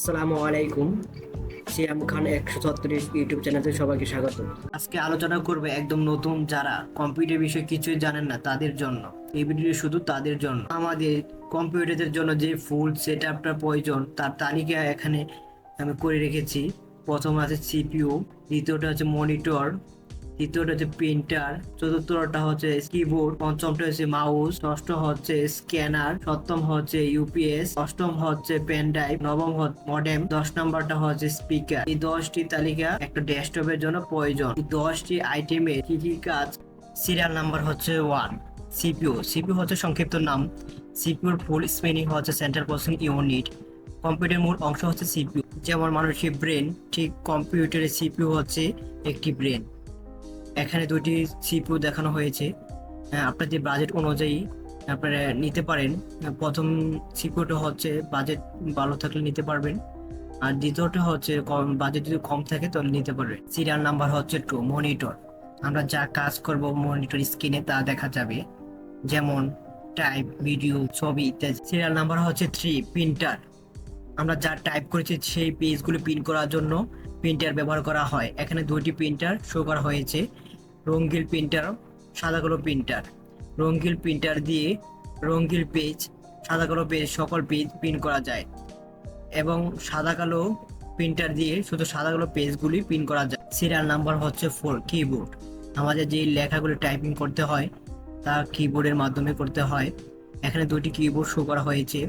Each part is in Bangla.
আসসালামু আলাইকুম। সিয়াম খান একশো ছত্রিশ ইউটিউব চ্যানেলে সবাইকে স্বাগত। আজকে আলোচনা করবে একদম নতুন যারা কম্পিউটার বিষয়ে কিছুই জানেন না তাদের জন্য। এই ভিডিও শুধু তাদের জন্য। আমাদের কম্পিউটারের জন্য যে ফুল সেট আপটা প্রয়োজন তার তালিকা এখানে আমি করে রেখেছি। প্রথম আছে সিপিইউ, দ্বিতীয়টা হচ্ছে মনিটর তৃতীয়টা হচ্ছে প্রিন্টার, চতুর্থটা হচ্ছে কিবোর্ড, পঞ্চমটা হচ্ছে মাউস, ষষ্ঠ হচ্ছে স্ক্যানার, সপ্তম হচ্ছে ইউপিএস, অষ্টম হচ্ছে পেন ড্রাইভ, নবম মডেম, দশ নম্বরটা হচ্ছে স্পিকার। এই দশটি তালিকা একটা ডেস্কটপের জন্য প্রয়োজন। এই দশটি আইটেমের কি কি কাজ? সিরিয়াল নাম্বার হচ্ছে ওয়ান, সিপিইউ। সিপিইউ হচ্ছে সংক্ষিপ্ত নাম। সিপিইউর ফুল স্পেনিং হচ্ছে সেন্ট্রাল প্রসেসিং ইউনিট। কম্পিউটারের মূল অংশ হচ্ছে সিপিইউ। যেমন মানুষের ব্রেন, ঠিক কম্পিউটারের সিপিইউ হচ্ছে একটি ব্রেন। এখানে দুটি সিপিইউ দেখানো হয়েছে। আপনার যে বাজেট অনুযায়ী আপনারা নিতে পারেন। প্রথম সিপিইউটা হচ্ছে বাজেট ভালো থাকলে নিতে পারবেন। আর দ্বিতীয়টা হচ্ছে কম বাজেট যদি কম থাকে তাহলে নিতে পারবেন। সিরিয়াল নাম্বার হচ্ছে টু মনিটর আমরা যা কাজ করব মনিটর স্ক্রিনে তা দেখা যাবে। যেমন টাইপ ভিডিও ছবি ইত্যাদি। সিরিয়াল নাম্বার হচ্ছে থ্রি প্রিন্টার আমরা যা টাইপ করেছি সেই পেজগুলো প্রিন্ট করার জন্য প্রিন্টার ব্যবহার করা হয়। এখানে দুইটি প্রিন্টার শো করা হয়েছে। রঙ্গিল প্রিন্টার সাদা কালো প্রিন্টার রঙ্গিল প্রিন্টার দিয়ে রঙ্গিল পেজ সাদা কালো পেজ সকল পেজ প্রিন্ট করা যায় এবং সাদা কালো প্রিন্টার দিয়ে শুধু সাদা কালো পেজগুলি প্রিন্ট করা যায়। সিরিয়াল নাম্বার হচ্ছে ফোর কিবোর্ড আমাদের যে লেখাগুলো টাইপিং করতে হয়, তা কিবোর্ডের মাধ্যমে করতে হয়। এখানে দুটি কিবোর্ড শো করা হয়েছে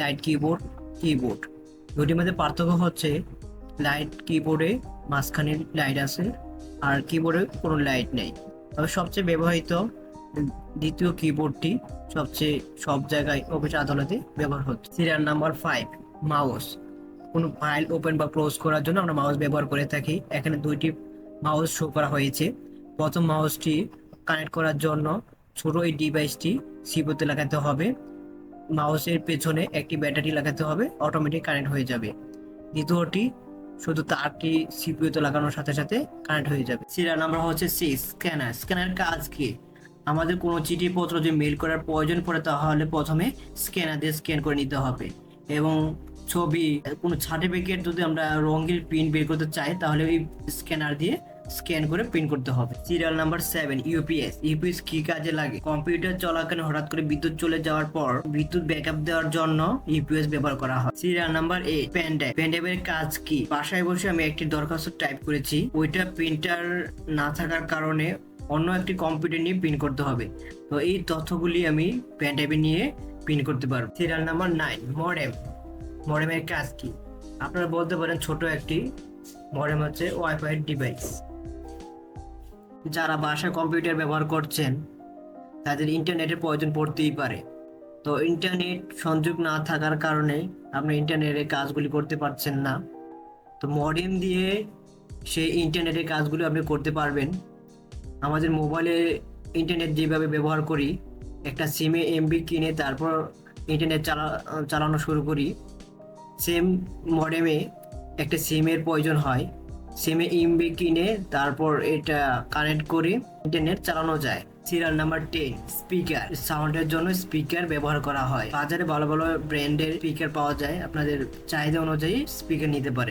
লাইট কিবোর্ড কিবোর্ড দুটির মধ্যে পার্থক্য হচ্ছে লাইট কিবোর্ডে মাঝখানে লাইট আছে আর কিবোর্ডে কোনো লাইট নেই। তবে সবচেয়ে ব্যবহৃত দ্বিতীয় কিবোর্ডটি সবচেয়ে সব জায়গায় অফিস আদালতে ব্যবহার হচ্ছে সিরিয়াল নাম্বার ফাইভ মাউস কোনো ফাইল ওপেন বা ক্লোজ করার জন্য আমরা মাউস ব্যবহার করে থাকি। এখানে দুইটি মাউস শো করা হয়েছে। প্রথম মাউসটি কানেক্ট করার জন্য ছোট এই ডিভাইসটি সিপিউতে লাগাতে হবে। মাউসের পেছনে একটি ব্যাটারি লাগাতে হবে। অটোমেটিক কানেক্ট হয়ে যাবে। দ্বিতীয়টি শুধু তার কি তারটি তো লাগানোর সাথে সাথে কানেক্ট হয়ে যাবে? সিরিয়াল নাম্বার হচ্ছে সিক্স স্ক্যানার স্ক্যানার কাজ কি? আমাদের কোনো চিঠিপত্র যদি মেল করার প্রয়োজন পড়ে তাহলে প্রথমে স্ক্যানার দিয়ে স্ক্যান করে নিতে হবে। এবং ছবি, কোনো সার্টিফিকেট যদি আমরা রঙের প্রিন্ট বের করতে চাই, তাহলে ওই স্ক্যানার দিয়ে স্ক্যান করে প্রিন্ট করতে হবে। Serial number seven UPS UPS কি কাজে লাগে? কম্পিউটার চলাকালীন হঠাৎ করে বিদ্যুৎ চলে যাওয়ার পর বিদ্যুৎ ব্যাকআপ দেওয়ার জন্য ইউপিএস ব্যবহার করা হয়। সিরিয়াল নাম্বার ড্রাইভ পেন ড্রাইভের কাজ কি? বাসায় বসে আমি একটি দরখাস্ত টাইপ করেছি। ওইটা প্রিন্টার না থাকার কারণে অন্য একটি কম্পিউটার নিয়ে প্রিন্ট করতে হবে। তো এই তথ্যগুলি আমি পেন ড্রাইভে নিয়ে প্রিন্ট করতে পারব। সিরিয়াল নাম্বার নাইন মডেম মডেমের কাজ কি? আপনারা বলতে পারেন ছোট একটি মডেম হচ্ছে ওয়াইফাই ডিভাইস যারা বাসায় কম্পিউটার ব্যবহার করছেন, তাদের ইন্টারনেটের প্রয়োজন পড়তেই পারে। তো ইন্টারনেট সংযোগ না থাকার কারণে আপনি ইন্টারনেটের কাজগুলি করতে পারছেন না। তো মডেম দিয়ে সেই ইন্টারনেটের কাজগুলো আপনি করতে পারবেন। আমাদের মোবাইলে ইন্টারনেট যেভাবে ব্যবহার করি, একটা সিমে এমবি কিনে তারপর ইন্টারনেট চালা, চালানো শুরু করি। সেম মডেমে একটা সিমের প্রয়োজন হয়। সিমে ইমবে কিনে তারপর এটা কানেক্ট করে ইন্টারনেট চালানো যায়। সিরিয়াল নাম্বার টেন স্পিকার সাউন্ডের জন্য স্পিকার ব্যবহার করা হয়। বাজারে ভালো ভালো ব্র্যান্ডের স্পিকার পাওয়া যায়। আপনাদের চাহিদা অনুযায়ী স্পিকার নিতে পারে।